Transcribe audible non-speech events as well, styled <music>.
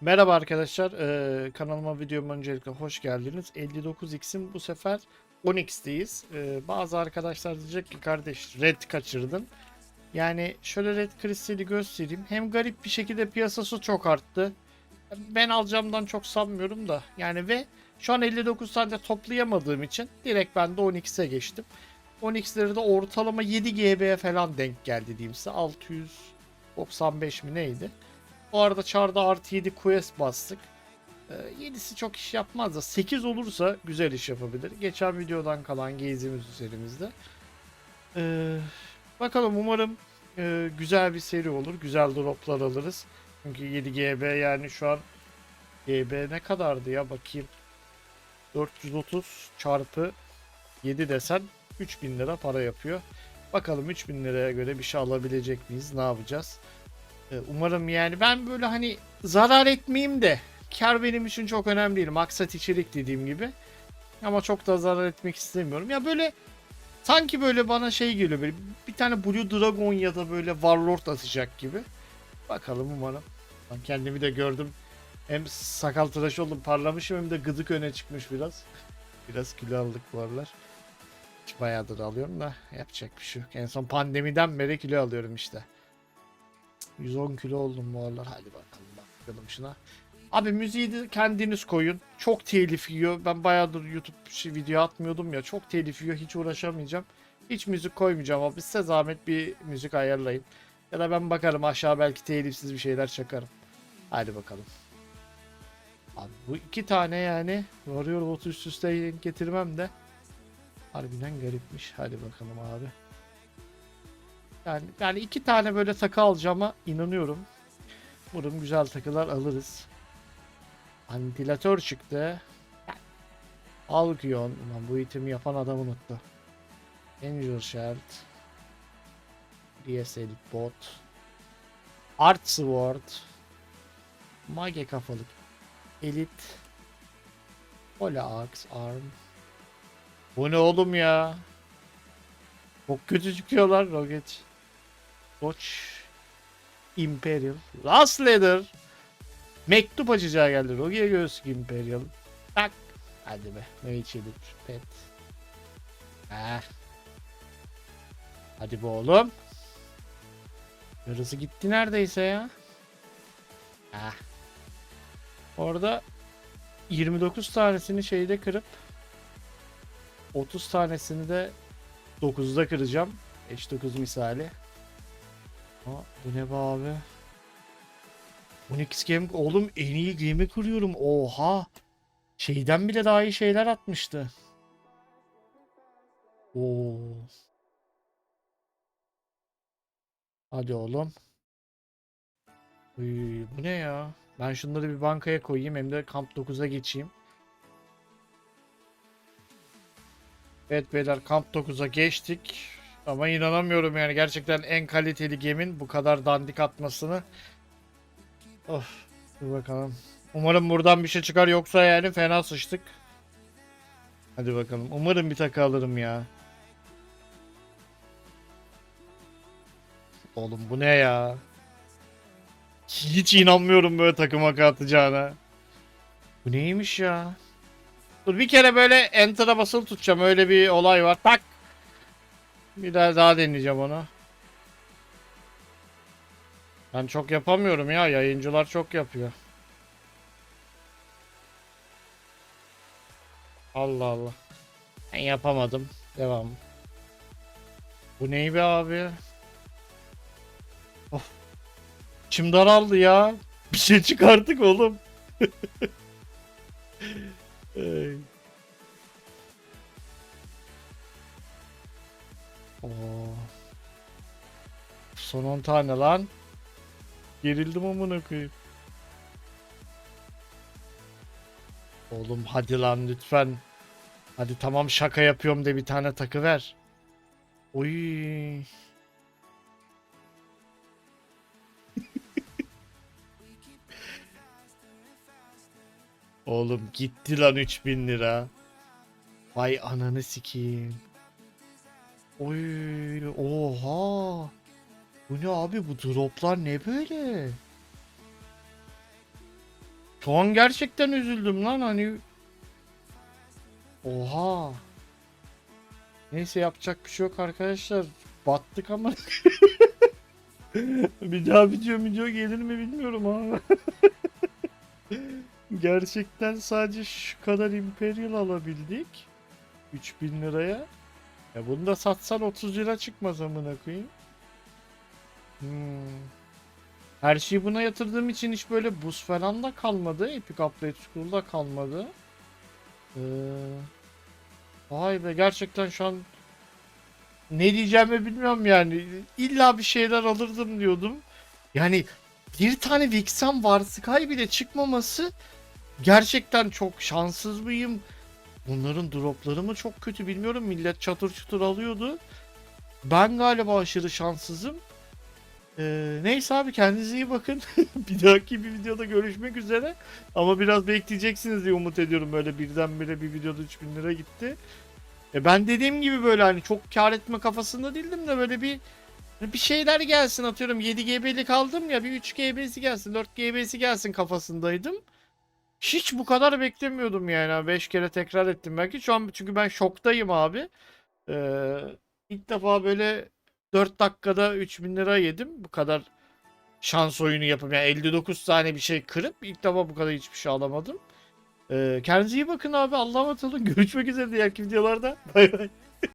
Merhaba arkadaşlar, eee, kanalıma videoma öncelikle hoş geldiniz. 59x'in bu sefer 10x'teyiz. Eee, bazı arkadaşlar diyecek ki kardeş red kaçırdın. Yani şöyle red kristali göstereyim. Hem garip bir şekilde piyasası çok arttı. Ben alacağımdan çok sanmıyorum da. Yani ve şu an 59 tane toplayamadığım için direkt ben de 10x'e geçtim. 10x'leri de ortalama 7 GB falan denk geldi diyeyim size. 695 mi neydi? Bu arada çarda artı 7 quest bastık. Ee, 7'si çok iş yapmaz da 8 olursa güzel iş yapabilir. Geçen videodan kalan gezimiz üzerimizde. Ee, bakalım umarım e, güzel bir seri olur. Güzel droplar alırız. Çünkü 7 GB yani şu an GB ne kadardı ya bakayım. 430 çarpı 7 desen 3000 lira para yapıyor. Bakalım 3000 liraya göre bir şey alabilecek miyiz? Ne yapacağız? Ee, Umarım yani ben böyle hani zarar etmeyeyim de kar benim için çok önemli değil. Maksat içerik dediğim gibi. Ama çok da zarar etmek istemiyorum. Ya böyle sanki böyle bana şey geliyor böyle bir tane Blue Dragon ya da böyle Warlord atacak gibi. Bakalım umarım. Ben kendimi de gördüm. Hem sakal tıraş oldum parlamışım hem de gıdık öne çıkmış biraz. <laughs> Biraz kilo aldık bu aralar. Hiç bayağıdır alıyorum da yapacak bir şey yok. En son pandemiden beri kilo alıyorum işte. 110 kilo oldum bu aralar. Hadi bakalım bakalım şuna. Abi müziği de kendiniz koyun. Çok telif yiyor. Ben bayağıdır YouTube şey, video atmıyordum ya. Çok telif yiyor. Hiç uğraşamayacağım. Hiç müzik koymayacağım abi. Size zahmet bir müzik ayarlayın. Ya da ben bakarım aşağı belki telifsiz bir şeyler çakarım. Hadi bakalım. Abi bu iki tane yani varıyor botu üst üste getirmem de harbiden garipmiş. Hadi bakalım abi. Yani, yani iki tane böyle takı alacağıma inanıyorum. Umarım güzel takılar alırız. Antilatör çıktı. Alkyon. Ulan bu itemi yapan adam unuttu. Angel Shard. DSL Bot. Art Sword. Mage kafalık. Elite. Pola Axe Arm. Bu ne oğlum ya? Çok kötü çıkıyorlar Rocket. Watch. Imperial. Last Leader. Mektup açacağı geldi. Rogue göğüs Imperial. Tak. Hadi be. Ne içelim. Pet. Ah. Hadi be oğlum. Yarısı gitti neredeyse ya. Ah. Orada 29 tanesini şeyde kırıp 30 tanesini de 9'da kıracağım. H9 misali. Aa, bu ne be abi? 12 game oğlum en iyi game'i kuruyorum. Oha. Şeyden bile daha iyi şeyler atmıştı. Oo. Hadi oğlum. Uy, bu ne ya? Ben şunları bir bankaya koyayım hem de kamp 9'a geçeyim. Evet beyler kamp 9'a geçtik. Ama inanamıyorum yani gerçekten en kaliteli geminin bu kadar dandik atmasını. Of. Dur bakalım. Umarım buradan bir şey çıkar yoksa yani fena sıçtık. Hadi bakalım. Umarım bir takı alırım ya. Oğlum bu ne ya? Hiç inanmıyorum böyle takıma atacağına. Bu neymiş ya? Dur bir kere böyle enter'a basılı tutacağım. Öyle bir olay var. Tak. Bir daha daha deneyeceğim onu. Ben çok yapamıyorum ya. Yayıncılar çok yapıyor. Allah Allah. Ben yapamadım. Devam. Bu ney be abi? Of. İçim daraldı ya. Bir şey çıkarttık oğlum. <laughs> Ey. Oo. Son 10 tane lan. Gerildim amına koyayım. Oğlum hadi lan lütfen. Hadi tamam şaka yapıyorum de bir tane takı ver. Oy. Oğlum gitti lan 3000 lira. Vay ananı sikeyim. Oy oha. Bu ne abi bu droplar ne böyle? Şu an gerçekten üzüldüm lan hani. Oha. Neyse yapacak bir şey yok arkadaşlar. Battık ama. <laughs> bir daha video video gelir mi bilmiyorum ama. <laughs> Gerçekten sadece şu kadar Imperial alabildik. 3000 liraya. Ya bunu da satsan 30 lira çıkmaz amına koyayım. Hmm. Her şeyi buna yatırdığım için hiç böyle buz falan da kalmadı. Epic Upgrade School'da kalmadı. Ee, vay be gerçekten şu an ne diyeceğimi bilmiyorum yani. İlla bir şeyler alırdım diyordum. Yani bir tane Vixen var Sky bile çıkmaması gerçekten çok şanssız mıyım? Bunların dropları mı çok kötü bilmiyorum. Millet çatır çutur alıyordu. Ben galiba aşırı şanssızım. Ee, neyse abi kendinize iyi bakın. <laughs> bir dahaki bir videoda görüşmek üzere. Ama biraz bekleyeceksiniz diye umut ediyorum. Böyle birdenbire bir videoda 3000 lira gitti. E ben dediğim gibi böyle hani çok kar etme kafasında değildim de böyle bir bir şeyler gelsin atıyorum 7 GB'lik aldım ya bir 3 GB'si gelsin 4 GB'si gelsin kafasındaydım. Hiç bu kadar beklemiyordum yani. 5 kere tekrar ettim belki. Şu an çünkü ben şoktayım abi. Ee, ilk defa böyle 4 dakikada 3000 lira yedim. Bu kadar şans oyunu yapıp yani 59 tane bir şey kırıp ilk defa bu kadar hiçbir şey alamadım. Ee, kendinize iyi bakın abi. Allah'a emanet olun. <laughs> Görüşmek üzere diğer videolarda. Bay bay.